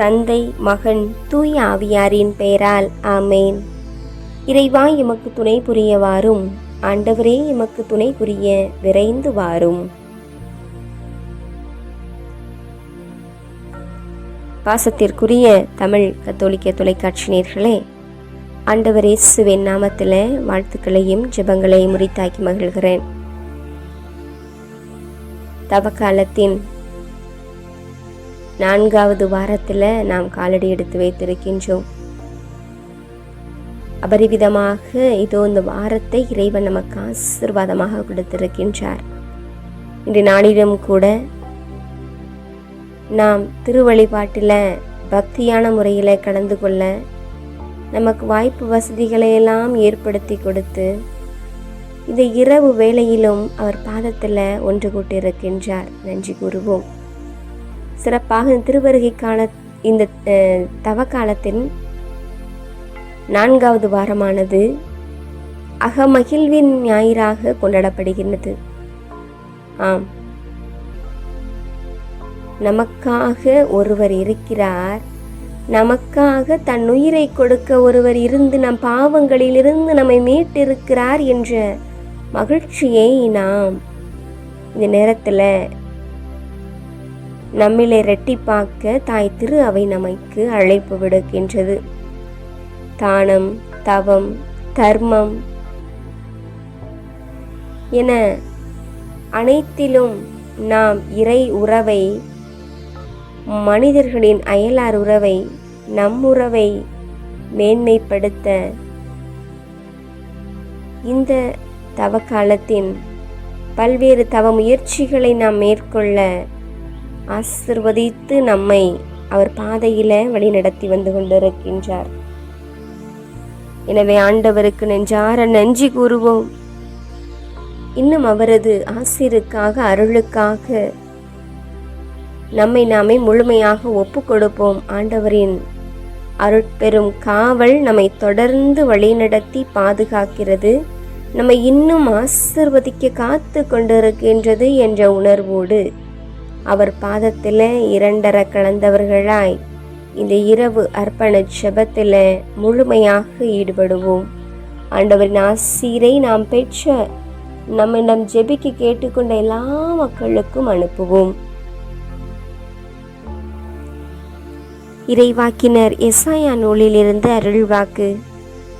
தந்தை மகன் தூய ஆவியாரின் பெயரால் ஆமேன். இறைவா எமக்கு துணை புரிய வாரும் ஆண்டவரே எமக்கு துணை புரிய விரைந்து வாரும். பாசத்திற்குரிய தமிழ் கத்தோலிக்க தொலைக்காட்சி நேர்களே ஆண்டவர் இயேசுவின் நாமத்தில் வாழ்த்துக்களையும் ஜெபங்களையும் முறித்தாக்கி மகிழ்கிறேன். தவக்காலத்தின் நான்காவது வாரத்தில் நாம் காலடி எடுத்து வைத்திருக்கின்றோம். அபரிவிதமாக இதோ இந்த வாரத்தை இறைவன் நமக்கு ஆசிர்வாதமாக கொடுத்திருக்கின்றார். இன்று நாளிலும் கூட நாம் திருவழிபாட்டில் பக்தியான முறையில் கலந்து கொள்ள நமக்கு வாய்ப்பு வசதிகளை எல்லாம் ஏற்படுத்தி கொடுத்து இந்த இரவு வேளையிலும் அவர் பாதத்தில் ஒன்று கூட்டியிருக்கின்றார். நன்றி கூறுவோம். சிறப்பாக திருவருகைக்கான இந்த தவக்காலத்தின் நான்காவது வாரமானது அகமகிழ்வின் ஞாயிறாக கொண்டாடப்படுகின்றது. ஆம். நமக்காக ஒருவர் இருக்கிறார். நமக்காக தன் உயிரை கொடுக்க ஒருவர் இருந்து நம் பாவங்களிலிருந்து நம்மை மீட்டிருக்கிறார் என்ற மகிழ்ச்சியை நாம் இந்த நேரத்தில் நம்மிலே இரட்டிப்பாக்க தாய் திரு அவை நமக்கு அழைப்பு விடுக்கின்றது. தானம் தவம் தர்மம் என அனைத்திலும் நாம் இறை உறவை மனிதர்களின் அயலார் உறவை நம் உறவை மேன்மைப்படுத்த இந்த தவக்காலத்தின் பல்வேறு தவ முயற்சிகளை நாம் மேற்கொள்ள ஆசிர்வதித்து நம்மை அவர் பாதையில வழிநடத்தி வந்து கொண்டிருக்கின்றார். எனவே ஆண்டவருக்கு நெஞ்சார நன்றி கூறுவோம். இன்னும் அவரது ஆசிருக்காக அருளுக்காக நம்மை நாமே முழுமையாக ஒப்பு கொடுப்போம். ஆண்டவரின் அருட்பெரும் காவல் நம்மை தொடர்ந்து வழிநடத்தி பாதுகாக்கிறது. நம்மை இன்னும் ஆசிர்வதிக்க காத்து கொண்டிருக்கின்றது என்ற உணர்வோடு அவர் பாதத்தில் இரண்டரை கலந்தவர்களாய். இந்த இரவு அர்ப்பண ஜெபத்தில் முழுமையாக ஈடுபடுவோம். ஆண்டவரின் ஆசீரை நாம் பெற்ற நம்மிடம் ஜெபிக்க கேட்டுக்கொண்ட எல்லா மக்களுக்கும் அனுப்புவோம். இறைவாக்கினர் எசாயா நூலிலிருந்து அருள்வாக்கு.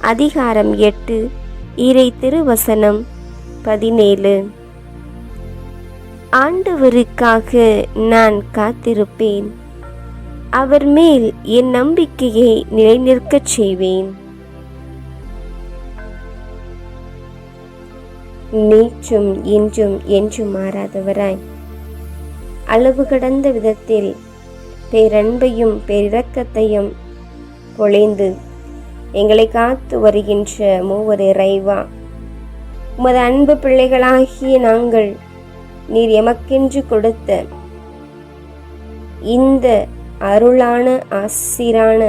அதிகாரம் எட்டு இறை திருவசனம் பதினேழு. ஆண்டவருக்காக நான் காத்திருப்பேன். அவர் மேல் என் நம்பிக்கையை நிலைநிற்கச் செய்வேன். நேற்றும் இன்றும் என்றும் மாறாதவராய். அளவு கடந்த விதத்தில் பேரன்பையும் பேரிரக்கத்தையும் பொழிந்து எங்களை காத்து வருகின்ற மூவர் இறைவா உமது அன்பு பிள்ளைகளாகிய நாங்கள் நீர் எமக்கென்று கொடுத்த இந்த அருளான ஆசிரான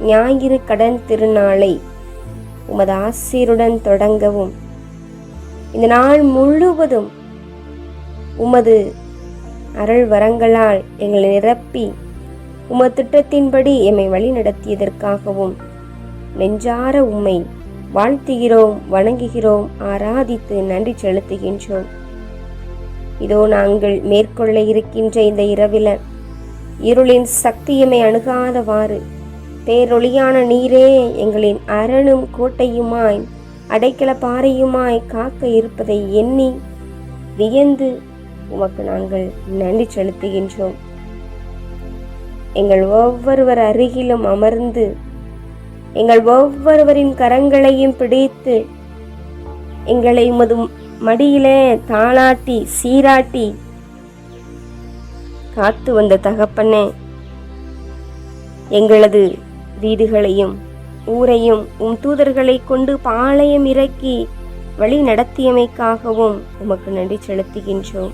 ஞாயிறு கடன் திருநாளை உமது ஆசிருடன் தொடங்கவும். இந்த நாள் முழுவதும் உமது அருள் வரங்களால் எங்களை நிரப்பி உமது திட்டத்தின்படி எம்மை வழி நடத்தியதற்காகவும் நெஞ்சார உம்மை வாழ்த்துகிறோம் வணங்குகிறோம் ஆராதித்து நன்றி செலுத்துகின்றோம். இதோ நாங்கள் மேற்கொள்ள இருக்கின்ற இந்த இரவில இருளின் சக்தியுமே அணுகாதவாறு பேரொளியான நீரே எங்களின் அரணும் கோட்டையுமாய் அடைக்கல பாறையுமாய் காக்க இருப்பதை எண்ணி வியந்து உமக்கு நாங்கள் நன்றி செலுத்துகின்றோம். எங்கள் ஒவ்வொருவர் அருகிலும் அமர்ந்து எங்கள் ஒவ்வொருவரின் கரங்களையும் பிடித்து எங்களை உமது மடியிலே தாளாட்டி சீராட்டி காத்து வந்த தகப்பனே எங்களது வீடுகளையும் ஊரையும் உம் தூதர்களை கொண்டு பாளையம் இறக்கி வழி நடத்தியமைக்காகவும் உமக்கு நன்றி செலுத்துகின்றோம்.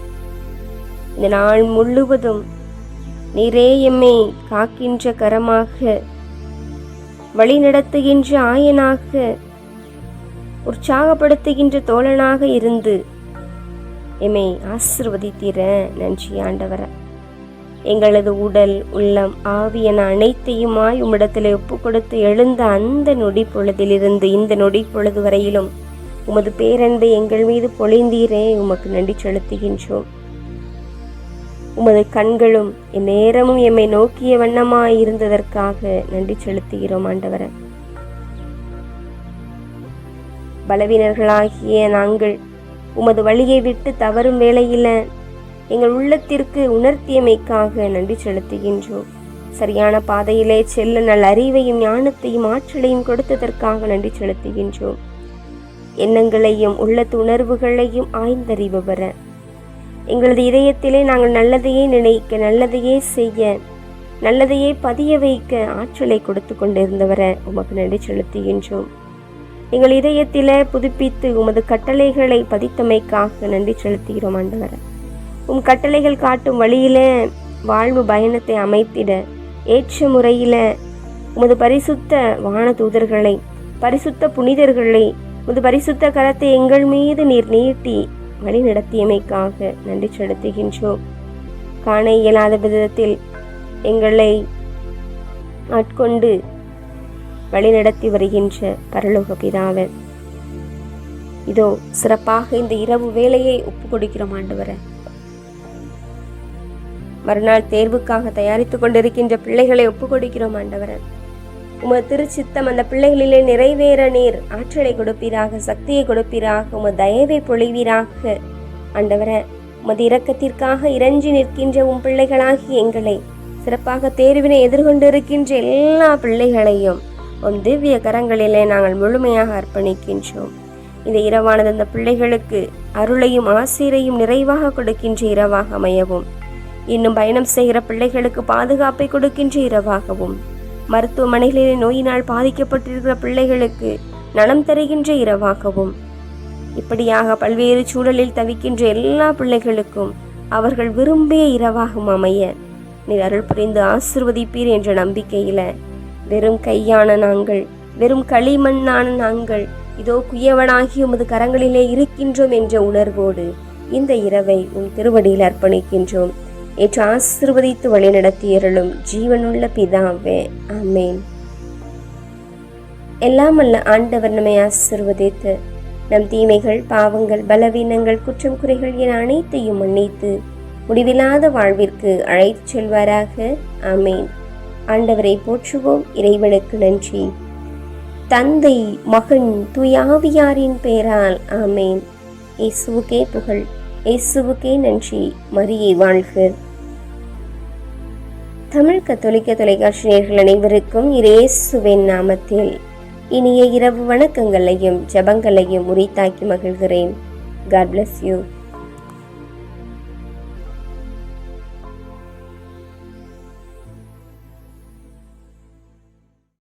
இந்த நாள் முழுவதும் நீரே எம்மை காக்கின்ற கரமாக வழி நடத்துகின்ற ஆயனாக உற்சாகப்படுத்துகின்ற தோழனாக இருந்து. எம்மை ஆசிர்வதித்தீர நன்றி ஆண்டவர. எங்களது உடல் உள்ளம் ஆவி என அனைத்தையுமாய் உம்மிடத்தில் ஒப்பு கொடுத்து எழுந்த அந்த நொடி பொழுதிலிருந்து இந்த நொடி பொழுது வரையிலும் உமது பேரன்பை எங்கள் மீது பொழிந்தீரே உமக்கு நன்றி செலுத்துகின்றோம். உமது கண்களும் நேரமும் எம்மை நோக்கிய வண்ணமாய் இருந்ததற்காக நன்றி செலுத்துகிறோம் ஆண்டவரை. பலவீனர்களாகிய நாங்கள். உமது வழியை விட்டு தவறும் வேலையில் எங்கள் உள்ளத்திற்கு உணர்த்தியமைக்காக நன்றி செலுத்துகின்றோம். சரியான பாதையிலே செல்ல நல் அறிவையும் ஞானத்தையும் ஆற்றலையும் கொடுத்ததற்காக நன்றி செலுத்துகின்றோம். எண்ணங்களையும் உள்ளத்து உணர்வுகளையும் ஆய்ந்தறிபவர. எங்களது இதயத்திலே நாங்கள் நல்லதையே நினைக்க நல்லதையே செய்ய நல்லதையே பதிய வைக்க ஆற்றலை கொடுத்து கொண்டிருந்தவர. உமக்கு நன்றி செலுத்துகின்றோம். எங்கள் இதயத்தில் புதுப்பித்து உமது கட்டளைகளை பதித்தமைக்காக நன்றி செலுத்துகிறோம் ஆண்டவர. உம் கட்டளைகள் காட்டும் வழியில வாழ்வு பயணத்தை அமைத்திட ஏற்ற முறையில் உமது பரிசுத்த வான தூதர்களை பரிசுத்த புனிதர்களை உமது பரிசுத்த கரத்தை எங்கள் மீது நீர் நீட்டி வழி நடத்தியமைக்காக நன்றி செலுத்துகின்றோம். காண இயலாத விதத்தில் எங்களை ஆட்கொண்டு வழிநடத்தி வருகின்ற பரலோக பிதாவே இதோ சிறப்பாக இந்த இரவு வேலையை ஒப்பு கொடுக்கிறோம் ஆண்டவர. மறுநாள் தேர்வுக்காக தயாரித்துக் கொண்டிருக்கின்ற பிள்ளைகளை ஒப்பு கொடுக்கிறோம் ஆண்டவரை. உமது திருச்சித்தம் அந்த பிள்ளைகளிலே நிறைவேற நீர். ஆற்றலை கொடுப்பீராக சக்தியை கொடுப்பீராக உமது தயவை பொழிவீராக. ஆண்டவர உமது இரக்கத்திற்காக இறஞ்சி நிற்கின்ற உம் பிள்ளைகளாகி எங்களை சிறப்பாக தேர்வினை எதிர்கொண்டிருக்கின்ற எல்லா பிள்ளைகளையும் உம் திவ்ய கரங்களிலே நாங்கள் முழுமையாக அர்ப்பணிக்கின்றோம். இந்த இரவானது அந்த பிள்ளைகளுக்கு அருளையும் ஆசிரையும் நிறைவாக கொடுக்கின்ற இரவாக அமையவும். இன்னும் பயணம் செய்கிற பிள்ளைகளுக்கு பாதுகாப்பை கொடுக்கின்ற இரவாகவும். மருத்துவமனைகளிலே நோயினால் பாதிக்கப்பட்டிருக்கிற பிள்ளைகளுக்கு நலம் தருகின்ற இரவாகவும். இப்படியாக பல்வேறு சூழலில் தவிக்கின்ற எல்லா பிள்ளைகளுக்கும் அவர்கள் விரும்பிய இரவாகும் அமைய. நீர் அருள் புரிந்து ஆசிர்வதிப்பீர் என்ற நம்பிக்கையில வெறும் கையான நாங்கள் வெறும் களிமண்ணான நாங்கள் இதோ குயவனாகி உமது கரங்களிலே இருக்கின்றோம் என்ற உணர்வோடு இந்த இரவை உன் திருவடியில் அர்ப்பணிக்கின்றோம். ஏற்று ஆசிர்வதித்து வழிநடத்தியருளும் ஜீவனுள்ள பிதாவே ஆமேன். எல்லாம் அல்ல ஆண்டவர் நம்மை ஆசிர்வதித்து நம் தீமைகள் பாவங்கள் பலவீனங்கள் குற்றம் குறைகள் என அனைத்தையும் மன்னித்து முடிவில்லாத வாழ்விற்கு அழைத்துச் செல்வாராக ஆமேன். ஆண்டவரை போற்றுவோம் இறைவனுக்கு நன்றி. தந்தை மகன் துயாவியாரின் பெயரால் ஆமேன். இயேசுவுக்கே புகழ் இயேசுவுக்கே நன்றி மரியை வாழ்க. தமிழ் கத்தோலிக்க தொலைக்காட்சி நேர்கள் அனைவருக்கும் இரேசுவின் நாமத்தில் இனிய இரவு வணக்கங்களையும் ஜபங்களையும் உரித்தாக்கி மகிழ்கிறேன். God bless you